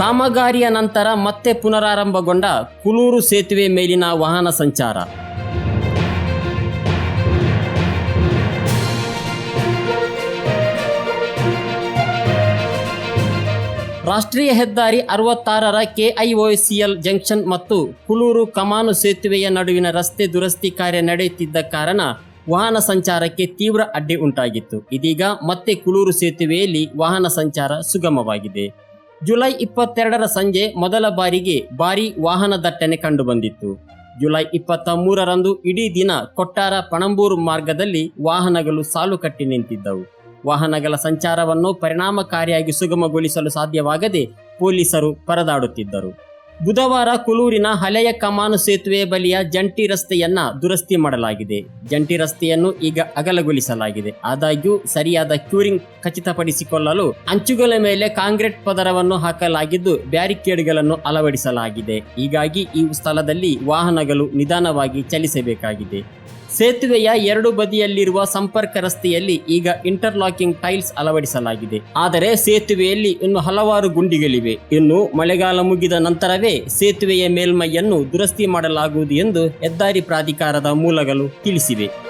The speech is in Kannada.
ಕಾಮಗಾರಿಯ ನಂತರ ಮತ್ತೆ ಪುನರಾರಂಭಗೊಂಡ ಕುಲೂರು ಸೇತುವೆ ಮೇಲಿನ ವಾಹನ ಸಂಚಾರ. ರಾಷ್ಟ್ರೀಯ ಹೆದ್ದಾರಿ ಅರವತ್ತಾರರ ಕೆಐಒಸಿಎಲ್ ಜಂಕ್ಷನ್ ಮತ್ತು ಕುಲೂರು ಕಮಾನು ಸೇತುವೆಯ ನಡುವಿನ ರಸ್ತೆ ದುರಸ್ತಿ ಕಾರ್ಯ ನಡೆಯುತ್ತಿದ್ದ ಕಾರಣ ವಾಹನ ಸಂಚಾರಕ್ಕೆ ತೀವ್ರ ಅಡ್ಡಿ ಉಂಟಾಗಿತ್ತು. ಇದೀಗ ಮತ್ತೆ ಕುಲೂರು ಸೇತುವೆಯಲ್ಲಿ ವಾಹನ ಸಂಚಾರ ಸುಗಮವಾಗಿದೆ. ಜುಲೈ ಇಪ್ಪತ್ತೆರಡರ ಸಂಜೆ ಮೊದಲ ಬಾರಿಗೆ ಭಾರಿ ವಾಹನ ದಟ್ಟಣೆ ಕಂಡುಬಂದಿತ್ತು. ಜುಲೈ ಇಪ್ಪತ್ತ ಮೂರರಂದು ಇಡೀ ದಿನ ಕೊಟ್ಟಾರ ಪಣಂಬೂರು ಮಾರ್ಗದಲ್ಲಿ ವಾಹನಗಳು ಸಾಲು ಕಟ್ಟಿ ನಿಂತಿದ್ದವು. ವಾಹನಗಳ ಸಂಚಾರವನ್ನು ಪರಿಣಾಮಕಾರಿಯಾಗಿ ಸುಗಮಗೊಳಿಸಲು ಸಾಧ್ಯವಾಗದೆ ಪೊಲೀಸರು ಪರದಾಡುತ್ತಿದ್ದರು. ಬುಧವಾರ ಕುಲೂರಿನ ಹಳೆಯ ಕಮಾನು ಸೇತುವೆ ಬಳಿಯ ಜಂಟಿ ರಸ್ತೆಯನ್ನ ದುರಸ್ತಿ ಮಾಡಲಾಗಿದೆ. ಜಂಟಿ ರಸ್ತೆಯನ್ನು ಈಗ ಅಗಲಗೊಳಿಸಲಾಗಿದೆ. ಆದಾಗ್ಯೂ ಸರಿಯಾದ ಕ್ಯೂರಿಂಗ್ ಖಚಿತಪಡಿಸಿಕೊಳ್ಳಲು ಅಂಚುಗಳ ಮೇಲೆ ಕಾಂಕ್ರೀಟ್ ಪದರವನ್ನು ಹಾಕಲಾಗಿದ್ದು ಬ್ಯಾರಿಕೇಡ್ಗಳನ್ನು ಅಳವಡಿಸಲಾಗಿದೆ. ಹೀಗಾಗಿ ಈ ಸ್ಥಳದಲ್ಲಿ ವಾಹನಗಳು ನಿಧಾನವಾಗಿ ಚಲಿಸಬೇಕಾಗಿದೆ. ಸೇತುವೆಯ ಎರಡು ಬದಿಯಲ್ಲಿರುವ ಸಂಪರ್ಕ ರಸ್ತೆಯಲ್ಲಿ ಈಗ ಇಂಟರ್ಲಾಕಿಂಗ್ ಟೈಲ್ಸ್ ಅಳವಡಿಸಲಾಗಿದೆ. ಆದರೆ ಸೇತುವೆಯಲ್ಲಿ ಇನ್ನು ಹಲವಾರು ಗುಂಡಿಗಳಿವೆ. ಇನ್ನು ಮಳೆಗಾಲ ಮುಗಿದ ನಂತರವೇ ಸೇತುವೆಯ ಮೇಲ್ಮೈಯನ್ನು ದುರಸ್ತಿ ಮಾಡಲಾಗುವುದು ಎಂದು ಹೆದ್ದಾರಿ ಪ್ರಾಧಿಕಾರದ ಮೂಲಗಳು ತಿಳಿಸಿವೆ.